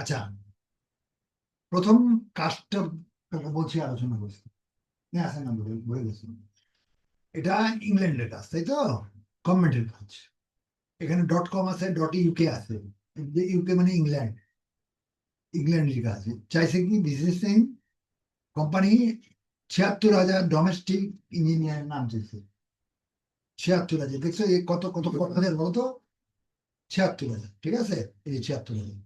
আচ্ছা প্রথম কাজটা বলছি, আলোচনা করছি। হ্যাঁ আছে না বলে গেছি। এটা ইংল্যান্ডের কাজ, তাই তো? গভর্নমেন্টের কাজ। এখানে ডট কম আছে ডট ইউকে আছে। ইউকে মানে ইংল্যান্ড। ইংল্যান্ডের কাজ। চাইছে কি বিজনেস নেই কোম্পানি ছিয়াত্তর হাজার ডোমেস্টিক ইঞ্জিনিয়ার নাম চাইছে। ছিয়াত্তর হাজার। দেখছ কত কত কত হাজার বলতো ছিয়াত্তর হাজার, ঠিক আছে? এই যে ছিয়াত্তর হাজার।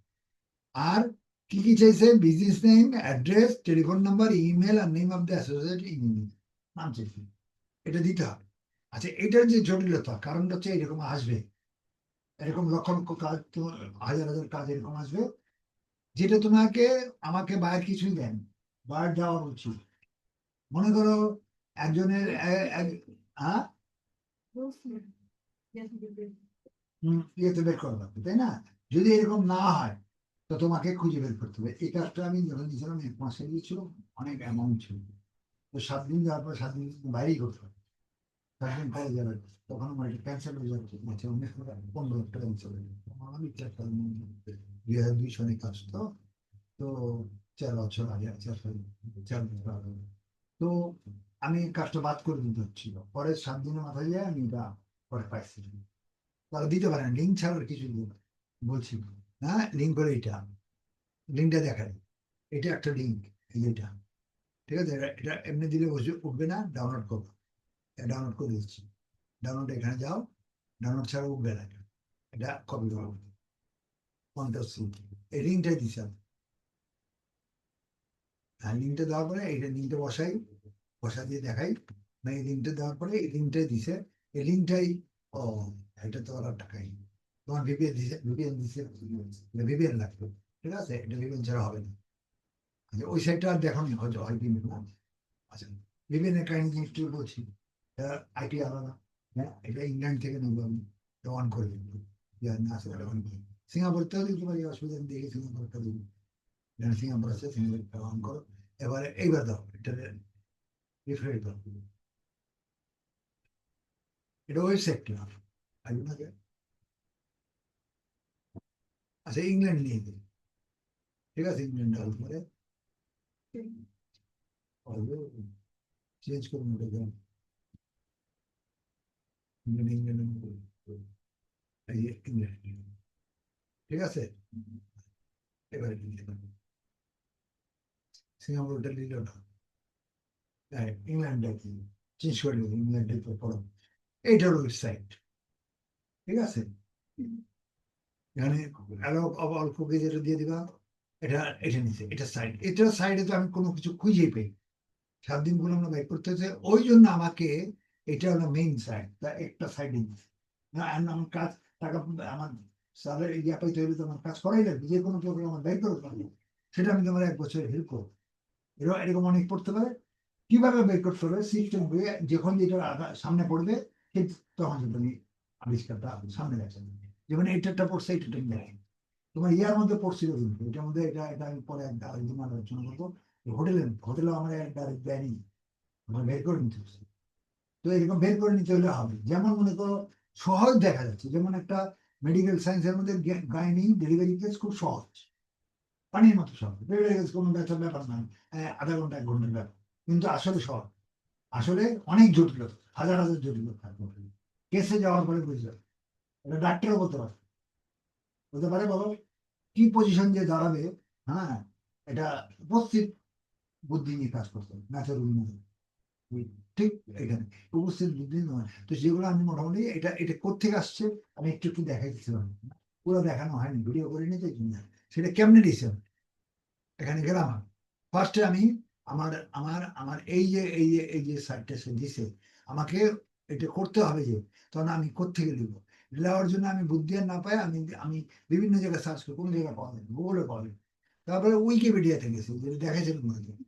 আর কি কি চাইছে? Business name address telephone number email R name of the associate নাম চাইছে এটা দিতে হবে। আচ্ছা এটার যে জটিলতা কারণটা হচ্ছে এরকম আসবে। এরকম লক্ষ লক্ষ কাজ তো হাজার হাজার কাজ এরকম আসবে যেটা তোমাকে আমাকে বাইরে কিছুই দেন বাইরে যাওয়া উচিত। মনে করো একজনের এক- হ্যাঁ? ইয়েতে বের করা লাগবে তাই না? যদি এরকম না হয় তো তোমাকে খুঁজে বের করতে হবে। এই কাজটা আমি যখন দিয়েছিলাম, এক মাসে দিয়েছিল অনেক অ্যামাউন্ট ছিল। তো সাত দিন যাওয়ার পর সাত দিন বাইরেই করতে হবে। সাত দিন পরে যাবে তখন আমার এটা ক্যান্সেল হয়ে যাচ্ছে আচ্ছা অনেক পনেরো লাখ টাকা ক্যান্সেল হয়ে যাবে আমি দুই হাজার দুইশো অনেক কাজ তো তো চার বছর আগে, চার চার বছর আগে। তো আমি কাজটা বাদ করে দিতে হচ্ছিল। পরে সাত দিনের মাথায় যায় আমি এটা পরে পাইছি। তারা দিতে পারেন লিঙ্ক ছাড়া কিছু পারে বলছি। হ্যাঁ লিঙ্ক করে এটা। লিঙ্কটা দেখায় এটা একটা লিঙ্ক এটা। ঠিক আছে? এটা- এমনি দিলে বসে উঠবে না ডাউনলোড করব। ডাউনলোড করে দিচ্ছি। ডাউনলোড এখানে যাও ডাউনলোড ছাড়া উঠবে না এটা। কপি করব পঞ্চাশ এই লিঙ্কটাই দিচ্ছি হ্যাঁ লিঙ্কটা দেওয়ার পরে এইটা লিঙ্কটা বসাই। বসা দিয়ে দেখাই। মানে এই লিঙ্কটা দেওয়ার পরে এই লিঙ্কটাই দিছে। এই লিঙ্কটাই ও, এটা তো আর টাকাই তোমার ভিপিএন দিছে ভিপিএন দিছে ভিপিএন লাগবে। ঠিক আছে? এটা ভিপিএন ছাড়া হবে না। আচ্ছা ওই সাইডটা আর দেখানো হয়তো হয় কি না আচ্ছা ভিপিএন এর কাহিনী জিনিস তুই বলছি। আইটি আলাদা হ্যাঁ? এটা ইংল্যান্ড থেকে নেব আমি। অন করে দেবো। না আসলে অন করে দিতে পারি, অসুবিধা দেখি সিঙ্গাপুরটা দিবি। এখানে সিঙ্গাপুর আছে, সিঙ্গাপুরটা অন করো। এবারে, এইবার দাও, এটা রিফ্রেশ দাও। এটা ওয়েবসাইট না আসবে না? আচ্ছা ইংল্যান্ড নিয়ে দিই ঠিক আছে ইংল্যান্ড ডাল করে চেঞ্জ করুন ওটা যান ইংল্যান্ড ইংল্যান্ড ইংল্যান্ড ঠিক আছে এবারে সিঙ্গাপুরটা নিল না ইংল্যান্ড চেঞ্জ করে দিন ইংল্যান্ডে পড়ো এইটার ওয়েবসাইট ঠিক আছে এখানে আরও অব- অল্প পেজ দিয়ে দিবা। এটা এটা নিচে এটা সাইড এটা সাইডে তো আমি কোনো কিছু খুঁজেই পাই সাত দিনগুলো আমরা বাইক করতে হচ্ছে ওই জন্য আমাকে এটা হলো মেইন সাইড তা একটা সাইডে দিচ্ছে না আমার কাজ টাকা আমার স্যালারি ইয়া পাইতে হলে তো আমার কাজ করাই লাগবে। যে কোনো প্রোগ্রাম আমার বের করতে সেটা আমি তোমার এক বছর হেল্প করব। এরকম এরকম অনেক পড়তে পারে। কীভাবে বের করতে হবে? সিস্টেম হয়ে যখন যেটা সামনে পড়বে ঠিক তখন তুমি আবিষ্কারটা সামনে রাখছেন যেমন এইটা পড়ছে এইটা দেখেন। তোমার ইয়ার মধ্যে পড়ছিল কিন্তু, এটার মধ্যে এটা এটা আমি পরে একটা আরেকদিন আলোচনা করব হোটেলে হোটেলে আমার ডাইরেক্ট দেয়নি। আমার বের করে নিতে হচ্ছে তো এরকম বের করে নিতে হলে হবে। যেমন মনে করো, সহজ দেখা যাচ্ছে। যেমন একটা মেডিকেল সায়েন্সের মধ্যে গাইনি ডেলিভারি কেস খুব সহজ। পানির মতো সহজ। ডেলিভারি কেস কোনো ব্যথার ব্যাপার নয়। আধা ঘণ্টা, এক ঘণ্টার ব্যাপার। কিন্তু আসলে সহজ। আসলে অনেক জটিলতা, হাজার হাজার জটিলতা কেসে যাওয়ার পরে বুঝতে এটা ডাক্তারও বলতে পারে বলতে পারে বলো, কি পজিশন যে দাঁড়াবে হ্যাঁ? এটা উপস্থিত বুদ্ধি নিয়ে কাজ করতে হবে উন্নতি ঠিক এখানে। উপস্থিত বুদ্ধি নয়। তো যেগুলো আমি মোটামুটি এটা এটা কোথেকে আসছে, আমি একটু একটু দেখাই দিচ্ছিলাম পুরো দেখানো হয়নি, ভিডিও করে নিতে সেটা কেমনে দিয়েছে এখানে গেলাম ফার্স্টে আমি আমার আমার আমার এই যে এই যে এই যে সাইটটা সে দিছে, আমাকে এটা করতে হবে যে, তখন আমি কোথেকে দিব? নেওয়ার জন্য আমি বুদ্ধি আর না পাই, আমি আমি বিভিন্ন জায়গায় সার্চ করি, কোন জায়গায় পাওয়া যায় গুগলে পাওয়া যায় তারপরে উইকিপিডিয়াতে গেছি, যেটা দেখাইছিল মনে হয়।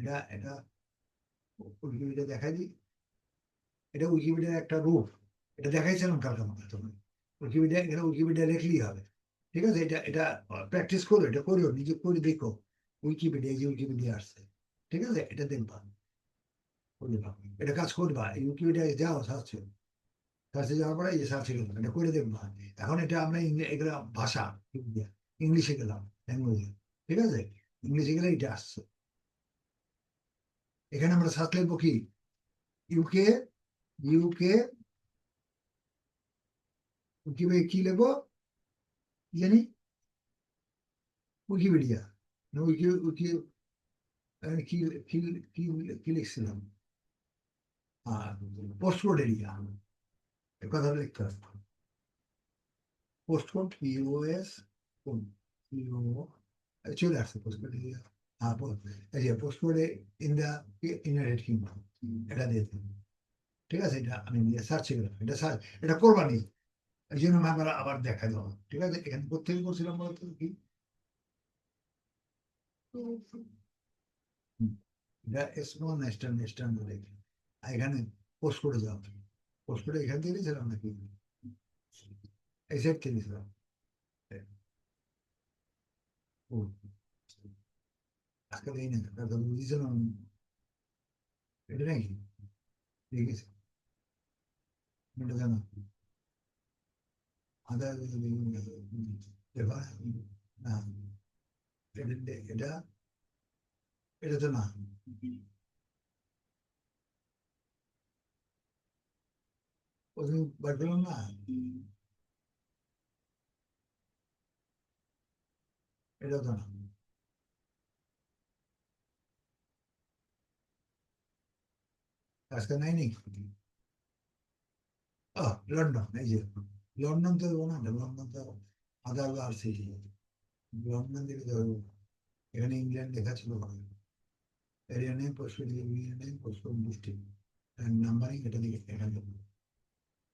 এটা এটা উইকিপিডিয়া দেখাই দিই। এটা উইকিপিডিয়ার একটা রূপ। এটা দেখাইছিলাম কালকে আমাকে তোমার উইকিপিডিয়া এখানে উইকিপিডিয়া লিখলেই হবে। ঠিক আছে? এটা এটা প্র্যাকটিস করো, এটা করো নিজে করে দেখো। উইকিপিডিয়া যে উইকিপিডিয়া আসছে। ঠিক আছে? এটা দেখবা। এটা কাজ করবা। উইকিপিডিয়ায় যাও সার্চে সার্চে যাওয়ার পরে এই যে সার্চ এটা করে দেখবা এখন এটা আমরা এগুলা ভাষা ইংলিশে গেলাম ল্যাঙ্গুয়েজে ঠিক আছে? ইংলিশে গেলে এটা আসছে। এখানে আমরা সার্চ লিখব কি? ইউকে ইউকে কি লিখব? জানি? উইকিপিডিয়া না উইকি উইকি কি কি লিখছিলাম? আর এরিয়া কথা লিখতে হবে পোস্টকোড ইউএস চলে আসছে পোস্টকোড হ্যাঁ এই যে পোস্টকোডে ইন দ্য ইউনাইটেড কিংডম এটা দিয়ে ঠিক আছে? এটা আমি দিয়ে সার্চ করলাম এটা সার্চ এটা করবানি এই জন্য আমি আবার দেখা দেবো ঠিক আছে? এখানে কোথেকে করছিলাম বলতো কি? এটা স্মল নেস্টার বলে এখানে পোস্ট করে যাও। পোস্ট করে এখান থেকে দিয়েছিলাম নাকি এই সাইড থেকে দিয়েছিলাম ও আজকাল এই না দাদা বুঝেছিলাম এটা নাকি ঠিক আছে এটা জানো আদার এবার না এটা এটা এটা তো না করলাম না? এটা তো না। আজকে নাই নাকি লন্ডন, এই যে। লন্ডন তো না, লন্ডন তো আদার আর সেই লন্ডন দেবো এখানে ইংল্যান্ড লেখা ছিল। Area name post area name post district numbering দিকে উপর উপরে এটা কোথায়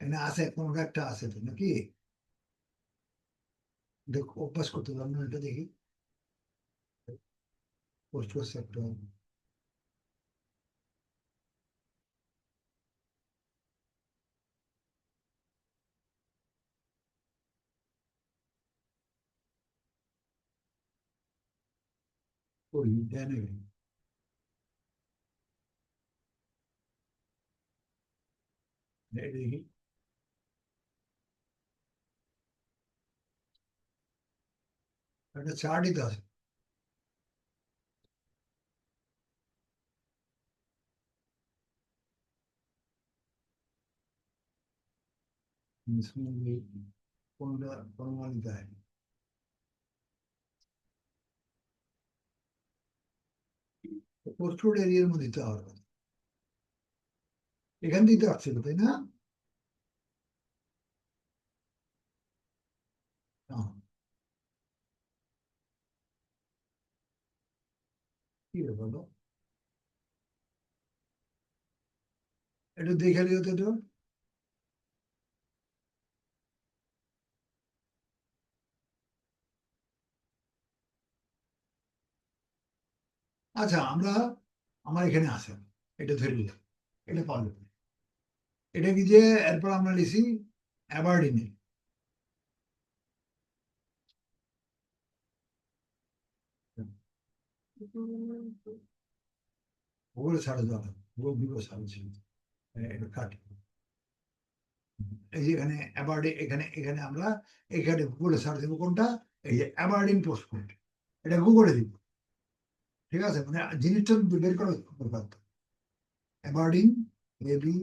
এখানে আছে কোনো একটা আছে তো নাকি দেখ অভ্যাস করতে পারলাম না এটা দেখি পোস্ট করছে একটা ওই দেয় নেবে এই দেখি একটা চা দিতে আছে। কোনটা এরিয়ার মধ্যে দিতে হবে এখান থেকে আসছিল তাই না? ব্যাপার একটু দেখে নিও তো আচ্ছা আমরা, আমার এখানে আছে। এটা ধরে নিলাম। এটা পারল এটা কি যে, এরপর আমরা লিখি অ্যাবার্ডিনে ভূগোলে ছাড়া যাওয়া ভূগোল ভূগোল ছাড়া ছিল এটা কাট এই যে এখানে অ্যাবার্ডে এখানে এখানে আমরা এখানে গুগলে সার্চ দেবো কোনটা এই যে অ্যাবার্ডিন পোস্ট কোড এটা গুগলে দিব ঠিক আছে মানে জিনিসটা বের করা দরকার অ্যাবার্ডিন এবি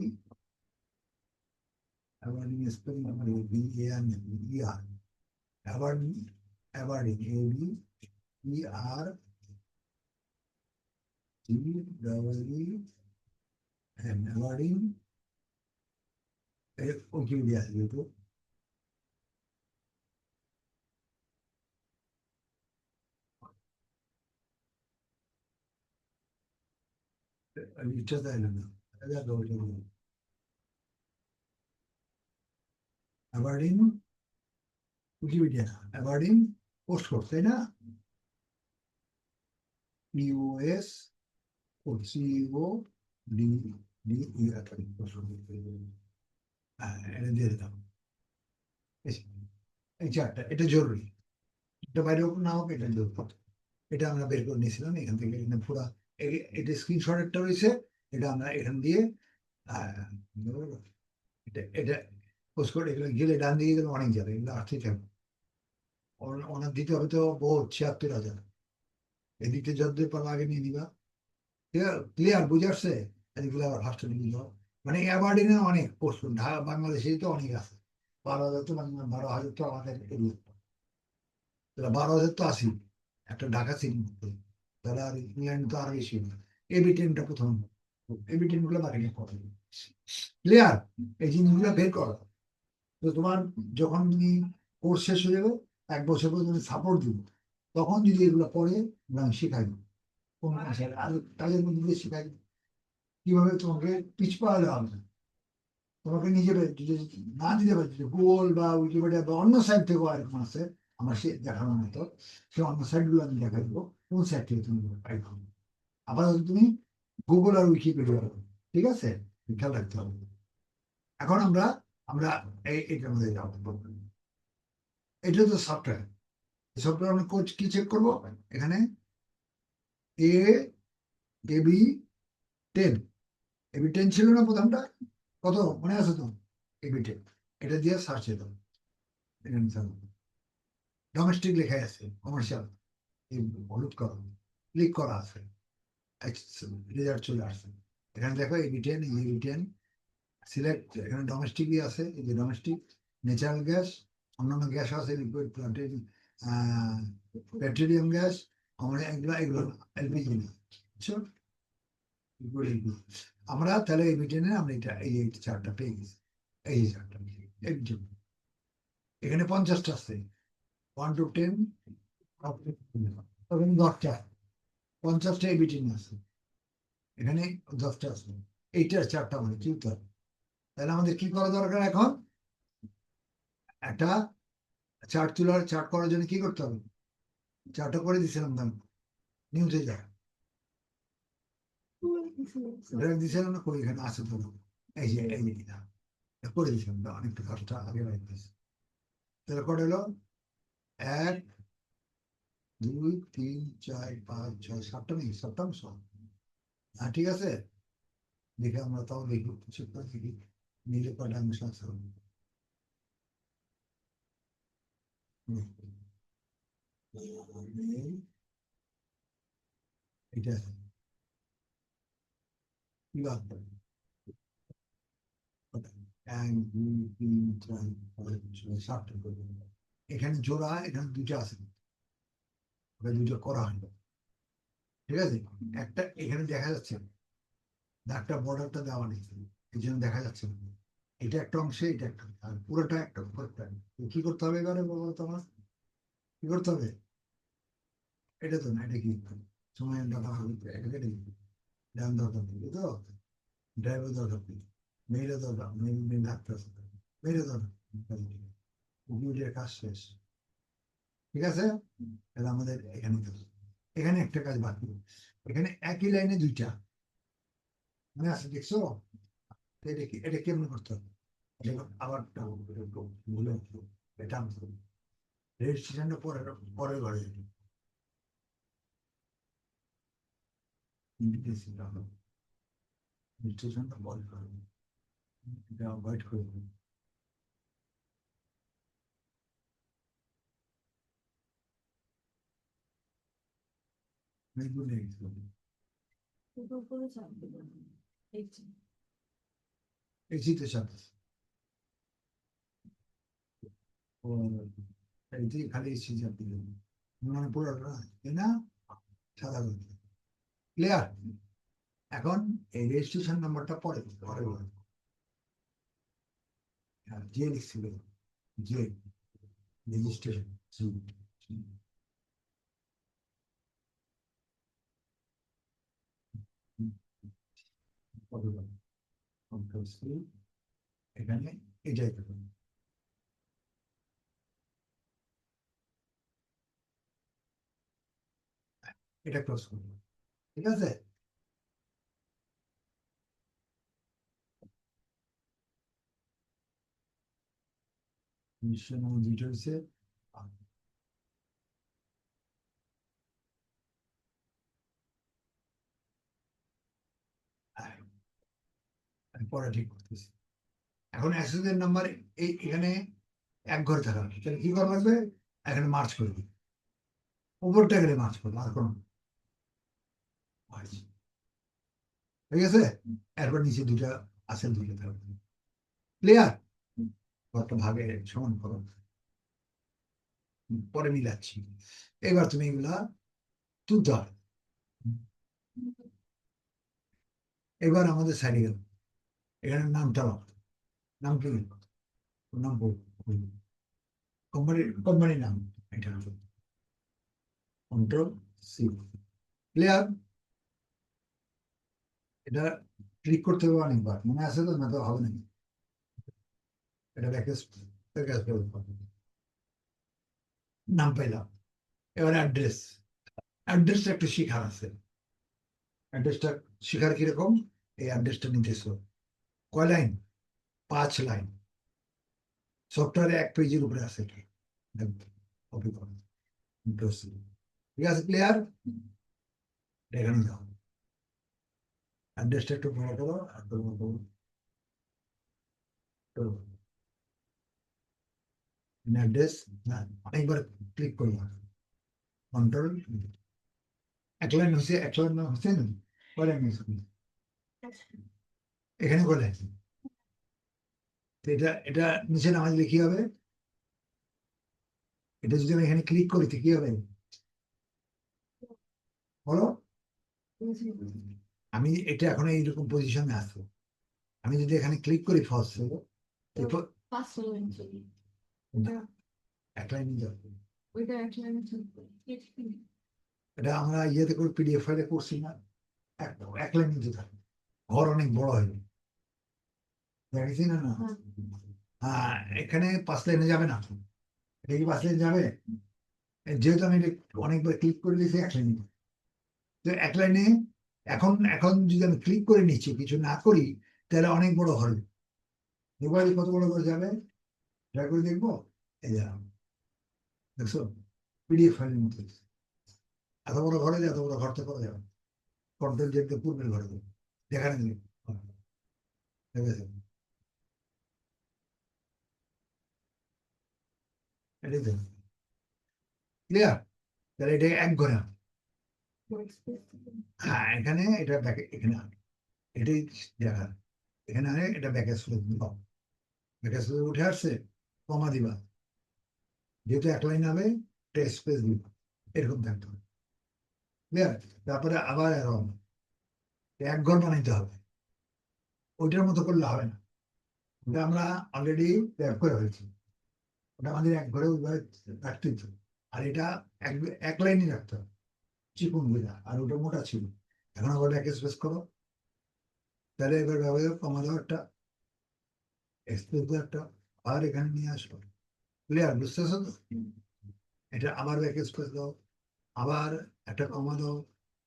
অ্যাবার্ডিন স্পেলিং আমার B A N E R Aberdeen Aberdeen A B E R T double E N Aberdeen Wikipedia আসবে তো এটা তাই না এটা তো ওইটা বলো। অ্যাবার্ডিন উইকিপিডিয়া ডি ডি হ্যাঁ এটা এই- চারটা এটা জরুরি বাইরে হোক এটা আমরা বের করে নিয়েছিলাম এখান থেকে এটা রয়েছে এটা আমরা এখান দিয়ে এটা এটা গেলে ডান দিকে গেলে অনেক যাবে আর্থিক হবে ওনার দিতে হবে তো বহু ছিয়াত্তর হাজার এদিকে যতদূর পারো আগে নিয়ে নিবা ক্লিয়ার বুঝে আসছে আবার নিয়ে যাও মানে অ্যাবার্ডিনে অনেক পোস্ট ঢাকা বাংলাদেশে তো অনেক আছে। বারো হাজার তো বাংলা বারো হাজার তো আমাদের তাহলে বারো হাজার তো আসি একটা ঢাকা সিটি তাহলে আর ইংল্যান্ড তো আরও বেশি এবি টেনটা প্রথম। এবি টেনগুলো বাকি পড়ে ক্লিয়ার এই জিনিসগুলো বের করো। তো তোমার যখন তুমি কোর্স শেষ হয়ে যাবে, এক বছর পর্যন্ত সাপোর্ট দিব। তখন যদি এগুলো পড়ে আমি শেখাই কোন কাজের মধ্যে দেবো। কীভাবে তোমাকে পিছ পাওয়ালে হবে? তোমাকে নিজে না দিতে পারছি গুগল বা উইকিপিডিয়া বা অন্য সাইট থেকেও এরকম আছে আমার সে দেখানোর মতো, সে অন্য সাইটগুলো আমি দেখা দেবো, কোন সাইট থেকে তুমি পাইবে আপাতত তুমি গুগল আর উইকিপিডিয়া ঠিক আছে? খেয়াল রাখতে হবে। এখন আমরা আমরা এই এটার মধ্যে যাব। এটা তো সফটওয়্যার সফটওয়্যার আমরা কোচ কি চেক করব? এখানে A AB ten AB ten ছিল না প্রথমটা? কত? মনে আছে তো? এবি টেন এটা দিয়ে সার্চ দাও। এখানে ডোমেস্টিক লেখা আছে কমার্শিয়াল হলুদ করা ক্লিক করা আছে। রেজাল্ট চলে আসছে এখানে দেখো AB ten AB ten select এখানে ডোমেস্টিক আছে। এই যে ডোমেস্টিক ন্যাচারাল গ্যাস অন্যান্য গ্যাস আছে লিকুইড প্লান্টেড পেট্রোলিয়াম গ্যাস আমরা এগুলো এগুলো এলপিজি না বুঝছ? আমরা তাহলে এই মিটেনে আমরা এটা, এই এই চারটা পেয়ে গেছি, এই চারটা একজন এখানে পঞ্চাশটা আছে। ওয়ান টু টেন তখন দশটা। পঞ্চাশটা এই মিটিনে আছে। এখানে দশটা আছে। এইটার চারটা মানে উত্তর তাহলে আমাদের কি করা দরকার এখন? একটা চার্ট তোলার, চার্ট করার জন্য কি করতে হবে? চার্টটা করে দিছিলাম দাম। নিউজে যা। দিছিলাম না করে এখানে আছে তো এই যে, এই করে অনেকটা আগে তাহলে কটা হলো? এক, দুই, তিন, চার, পাঁচ, ছয়, সাতটা নেই, সাতটা অংশ হ্যাঁ ঠিক আছে? দেখে আমরা তাও দেখি দেখি। নিলে কটা অংশ আছে? এখানে জোড়া, এখানে দুইটা আছে। ওটা করা হয় ঠিক আছে? একটা এখানে দেখা যাচ্ছে না একটা বর্ডারটা দেওয়া নেই এই জন্য দেখা যাচ্ছে না। এটা একটা অংশে, এটা একটা। আর পুরোটা একটা কি করতে হবে এবারে বলো তো আমার? কি করতে হবে? এটা তো না এটা কি সময় হবে এটা কেটে ড্যাম দরকার নেই তো ড্রাইভার দরকার নেই মেয়েরা দরকার মেয়ে মেয়ে ডাক্তার মেয়েরা দরকার উকিলের কাজ শেষ ঠিক আছে তাহলে আমাদের এখানে। এখানে একটা কাজ বাকি এখানে একই লাইনে দুইটা মানে আছে দেখছ এটা কি এটা কেমন করতে হবে আবার এটা রেজিস্ট্রেশনটা পরে পরের ঘরে যেতে রেজিস্ট্রেশনটা পরে করবে এটা অ্যাভয়েড করবে মেঘগুলো গেছিল শীতের সাথে খালি সিজন দিল মনে পড়ল না? সাদা ক্লিয়ার এখন এই রেজিস্ট্রেশন নাম্বারটা পরে পরে যে লিখছিল, যে রেজিস্ট্রেশন এখানে এটা ক্লোজ করব। ঠিক আছে? আমি পরে ঠিক করতেছি। এখন অ্যাক্সেসের নাম্বার এই এখানে এক ঘরে থাকা। তাহলে কি করা লাগবে? এখানে মার্চ করবি উপরটা এখানে মার্চ করব আর কোনো মার্চ। ঠিক আছে? এরপর নিচে দুটা আসেন দুটো ক্লিয়ার ভাগে সমান করো পরে মিলাচ্ছি। এবার তুমি এগুলা তুলতে হবে এবার আমাদের সাইডে গেল। এখানে নামটা রাখো। নাম কি? নাম কোম্পানি, কোম্পানির নাম। এটা কন্ট্রোল সি ক্লিয়ার এটা ক্লিক করতে হবে অনেকবার মনে আছে তো? না তো? হবে নাকি? এটা ব্যাকেজ নাম পাইলাম। এবার অ্যাড্রেস অ্যাড্রেসটা একটা শিখার আছে। অ্যাড্রেসটা শিখার কীরকম? এই অ্যাড্রেসটা নিতেছ কয় লাইন পাঁচ লাইন সফটওয়্যারে এক পেজের উপরে আছে কপি ঠিক আছে? ক্লিয়ার এখানে যাও অ্যাড্রেসটা একটু বড় করো তো অ্যাড্রেস অনেকবার ক্লিক করলাম কন্ট্রোল এক লাইন হচ্ছে এক লাইন হচ্ছে না কয় এখানে লাইন তো এটা এটা নিচে নামাজ লিখি হবে এটা যদি আমি এখানে ক্লিক করি তো কি হবে বলো আমি এটা এখন এইরকম পজিশনে আসব আমি যদি এখানে ক্লিক করি লাইনে চলবে এটা আমরা ইয়েতে করে পিডিএফ ফাইলে করছি না। এক লাইন নিতে থাকে ঘর অনেক বড় হয় দেখেছি না না? হ্যাঁ। এখানে পাঁচ লাইনে যাবে না। এটা কি পাঁচ লাইন যাবে? যেহেতু আমি এটা অনেকবার ক্লিক করে দিয়েছি এক লাইনে তো এক লাইনে এখন এখন যদি আমি ক্লিক করে নিচ্ছি, কিছু না করি, তাহলে অনেক বড় হবে এবার কত বড় করে যাবে? ট্রাই করে দেখব। এই যা, দেখছ? পিডিএফ ফাইলের মতো। এত বড় ঘরে এত বড় ঘরতে করা যাবে। কন্ট্রোল দিয়ে পূর্বের ঘরে যেখানে দিবে এটাই তো। ক্লিয়ার তাহলে এটা এক ঘরে আনো। হ্যাঁ এখানে এটা ব্যাকে, এখানে। এটাই দেখা এখানে আনে এটা ব্যাকে স্লোপ দাও ব্যাকে উঠে আসছে, কমা দিবা। যেহেতু এক লাইন হবে টেস্ট স্পেস দিবা। এরকম থাকতে হবে। তারপরে আবার এরকম এক ঘর বানাইতে হবে। ওইটার মতো করলে হবে না। ওটা আমরা অলরেডি ব্যাক করে ফেলছি। ওটা আমাদের এক ঘরে রাখতেই আর এটা এক এক লাইনই রাখতে হবে। চিকুনগুলা আর ওটা মোটা ছিল। এখন আবার ব্যাক স্পেস করো। তাহলে এবার ব্যবহার কমা দাও একটা এক্সপ্রেস দাও একটা আর এখানে নিয়ে আসলো। ক্লিয়ার বুঝতেছো তো? এটা আবার ব্যাক স্পেস দাও, আবার একটা কমা দাও,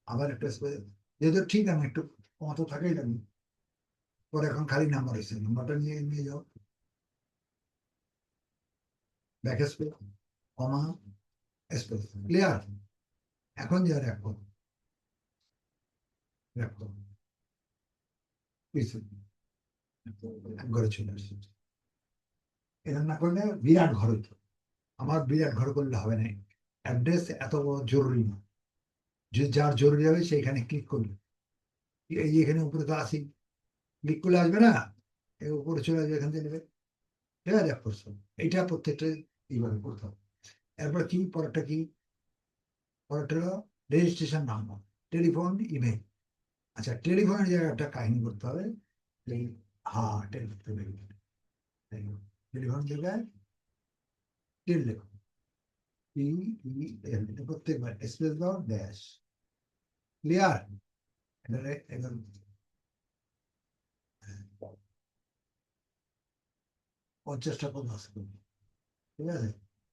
আবার একটা স্পেস যেহেতু ঠিক আমি একটু কমা তো থাকেই লাগবে পরে এখন খালি নাম্বার হয়েছে নাম্বারটা নিয়ে নিয়ে যাও। Back space comma space clear এখন যা চলে আসছে। এটা না করলে বিরাট ঘর হইতো। আমার বিরাট ঘর করলে হবে না। অ্যাড্রেস এত জরুরি না। যে যার জরুরি হবে সেইখানে ক্লিক করবে। এই এখানে উপরে তো আসি ক্লিক করলে আসবে না? উপরে চলে আসবে, এখান থেকে নেবে। ঠিক আছে করছ। এইটা প্রত্যেকটা এইভাবে করতে হবে। এরপর কি? পরেরটা কি? পরেরটা হলো রেজিস্ট্রেশন নাম্বার টেলিফোন ইমেল আচ্ছা টেলিফোনের জায়গায় একটা কাহিনী করতে হবে। হ্যাঁ টেলিফোন টেলিফোন জায়গায় টেল লেখো। প্রত্যেকবার স্পেস দাও ড্যাশ ক্লিয়ার এবার পঞ্চাশটা কত আছে। ঠিক আছে?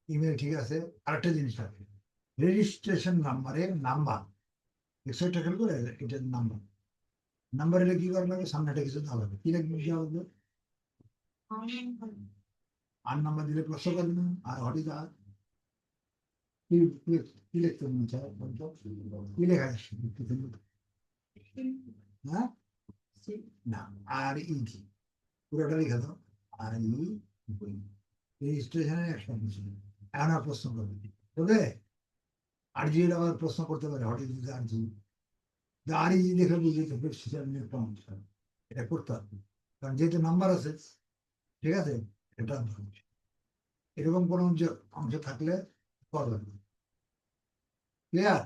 ইমেল ঠিক আছে। আরেকটা জিনিস আছে। রেজিস্ট্রেশন নাম্বারের নাম্বার। এক্সট্রা খেল করে এটার নাম্বার। নাম্বার এলে কি করা লাগে? সামনেটা কিছু দেওয়া লাগবে কি লাগবে কি হবে আর নাম্বার দিলে প্রশ্ন করবে আর হঠাৎ আর কি লিখতে মনে চায়? কি লেখা? হ্যাঁ? না, আর ইজি পুরোটা লিখে দাও। আর ই রেজিস্ট্রেশনের একটা এখন আর প্রশ্ন করবে আর জি আবার প্রশ্ন করতে পারে, হঠাৎ যদি আর জি আর ইজি দেখে বুঝে এটা করতে হবে। কারণ যেহেতু নাম্বার আছে, ঠিক আছে, এটা এরকম কোনো অংশ- থাকলে করবেন ক্লিয়ার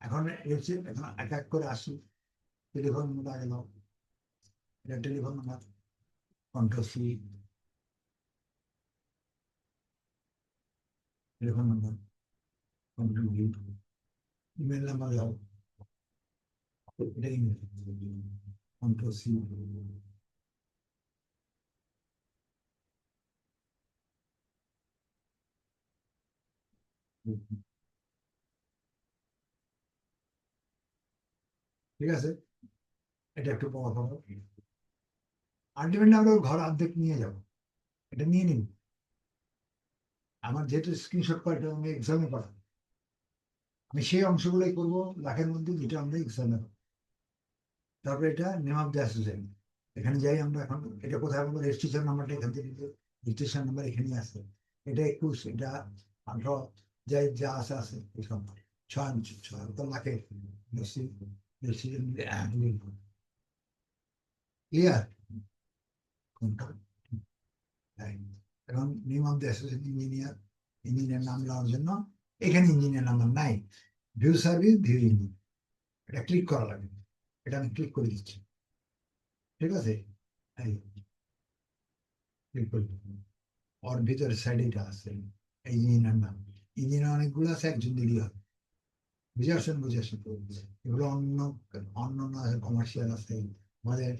এখন এসে এখন এক এক করে আসি। টেলিফোন নাম্বার নাও। এটা telephone number control C telephone number C ঠিক আছে? এটা একটু বড় করো আলটিমেটলি আমরা ঘর অর্ধেক নিয়ে যাব। এটা নিয়ে নিন। আমার যেহেতু স্ক্রিনশট করা এটা আমি এক্সামে করা আমি সেই অংশগুলোই করব, লাখের মধ্যে যেটা আমরা এক্সামে তারপরে এটা নেম অফ দ্য অ্যাসোসিয়েশন এখানে যাই আমরা এখন, এটা কোথায় পাবো? রেজিস্ট্রেশন নাম্বারটা এখান থেকে রেজিস্ট্রেশন নাম্বার এখানে আছে। এটা একুশ, এটা আঠারো, যাই, যা আছে আছে এসব ছয় ছয়, তো লাখের বেশি ক্লিয়ার এখন name of the association engineer engineer নাম দেওয়ার জন্য এখানে ইঞ্জিনিয়ার নাম্বার নাই ভিউ সার্ভিস ভিউ ইঞ্জিন এটা ক্লিক করা লাগবে। এটা আমি ক্লিক করে দিচ্ছি। ঠিক আছে? ওর ভিতরে সাইডে এটা আছে এই ইঞ্জিনিয়ার নাম ইঞ্জিনিয়ার অনেকগুলো আছে, একজন দিলেই হবে। বুঝে আসছেন বুঝে আসছেন? এগুলো অন্য অন্য কমার্শিয়াল আছে। আমাদের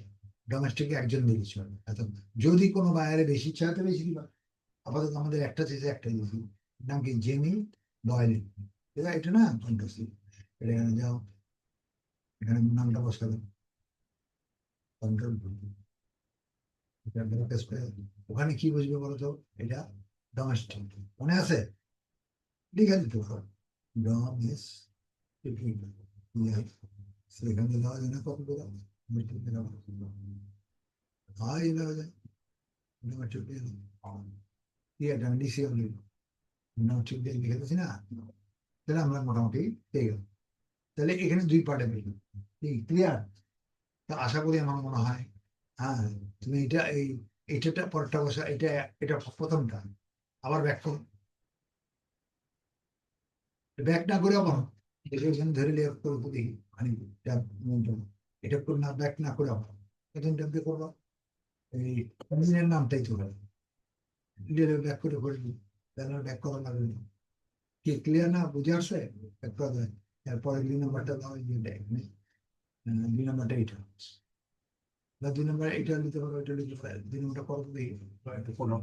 ডোমেস্টিক একজন দিলেই চলবে এত, যদি কোনো বাইরে বেশি হতে বেশি দিবা, আপাতত আমাদের একটা চেয়েছে একটা দিয়েছি নাম কি? জেমি বয়েলিন এটা এটা না কন্ট্রোসি এটা এখানে যাও, এখানে নামটা বসাবে। কন্ট্রোল ওখানে কি বুঝবে বলতো এটা ডোমেস্টিক মনে আছে? লিখে দিতে পারো। ডোমেস্টিক সেখানে দেওয়া যায় না কত করে হয় দেওয়া যায় ডোমেস্টিক কি এটা ডোমেস্টিক দিয়ে লিখে না? তাহলে আমরা মোটামুটি পেয়ে গেলাম। তাহলে এখানে দুই পার্টে পেয়ে গেলাম ক্লিয়ার তা আশা করি আমার মনে হয় হ্যাঁ তুমি এটা এই এইটা পরেরটা বসা, এটা এটা প্রথমটা। আবার ব্যাক করো। ব্যাক না করে আবার এখানে ধরে লিয়ে করব দেখি মানে এটা করে না ব্যাক না করে আবার প্রথম ট্যাপে করব। এই নামটাই চলে ব্যাক করে করে দিই তাহলে ব্যাক করা লাগবে না কি ক্লিয়ার না বুঝে আসছে ব্যাক করা যায় এরপরে দুই নাম্বারটা দাও ইয়েটা এখানে দুই নাম্বারটা এইটা বা দুই নম্বর এটা নিতে পারো এটা নিতে পারো দুই নম্বরটা করো দেখি একটু ফোটাও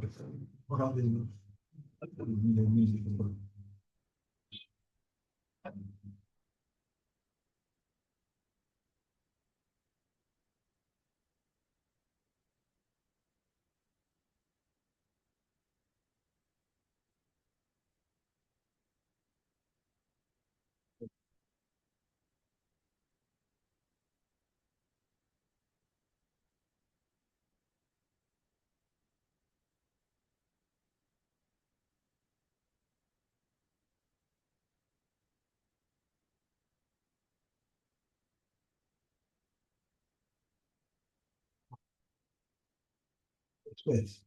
with.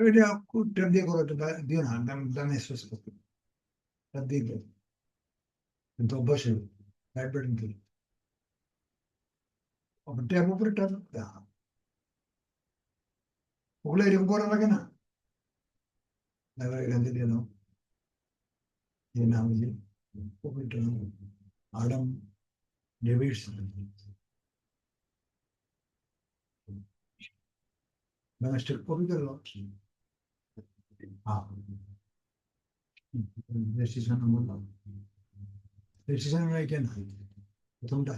দিন Space. এটা ট্যাপ দিয়ে করো এটা ডা- দিও না ডান ডানে স্পেস করতে ট্যাপ দিয়ে দিও কিন্তু অভ্যাসে রাইট বাটন দিও ট্যাপ উপরে ট্যাপ ওগুলো এরকম করা লাগে না এবার এখান থেকে নাও যে নাম যে উপরেটা নাও আডাম ডেভিডস Master copy कर. প্রথমটা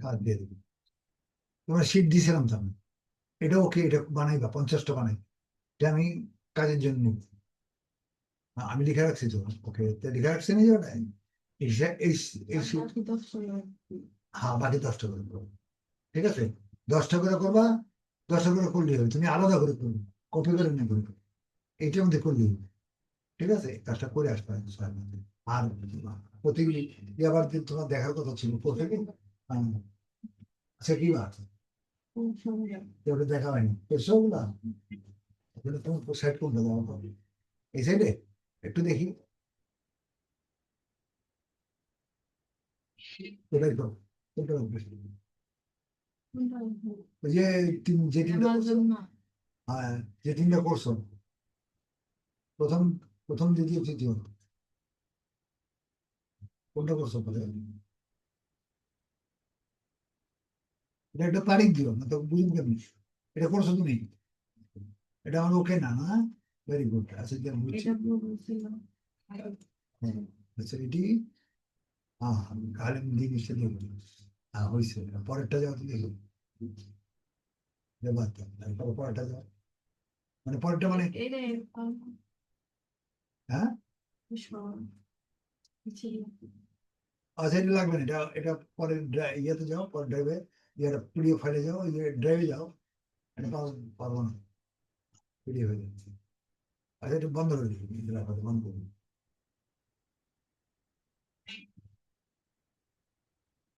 কাজ দিয়ে তোমরা সিট দিয়েছিলাম তো আমি এটা ওকে এটা বানাইবা পঞ্চাশটা বানাই এটা আমি কাজের জন্য আমি লিখে রাখছি তো ওকে লিখে রাখছি না যে হ্যাঁ বাকি দশটা করে করব। ঠিক আছে? দশটা করে করবা দশটা করে করলে হবে। তুমি আলাদা করে করবে কপি করে নিয়ে করবে। এইটার মধ্যে করলে হবে। ঠিক আছে? কাজটা করে আসবে আর প্রতি আবার যে তোমার দেখার কথা ছিল প্রত্যেকে হ্যাঁ। আচ্ছা কি কোন ওটা দেখা হয়নি। ওগুলা ওগুলো তোমার সাইড কোনটা দেওয়া হবে? এই সাইডে একটু দেখি। ওটাই তো ওটা কোনটা? ওই যে যে তিনটা করছ হ্যাঁ যে তিনটা করছ প্রথম প্রথম দ্বিতীয় তৃতীয় কোনটা করছ এটা একটা তারিখ দিও না তো বুঝুন কেমনি এটা করছ তুমি এটা আমার ওকে না না ভেরি গুড আচ্ছা। আচ্ছা এটি হ্যাঁ কালে মিশে দিয়ে হ্যাঁ হয়েছে পরেরটা যাও তো পরেরটা মানে পরেরটা মানে হ্যাঁ। আচ্ছা এটা লাগবে না। এটা এটা পরে ইয়েতে যাও পরে ড্রাইভে। ইয়েটা পিডিএফ ফাইলে যাও ইয়ে ড্রাইভে যাও। এটা পারব না। পিডিএফ হয়ে যাচ্ছে। আচ্ছা এটা বন্ধ করে দিবি। বন্ধ করবি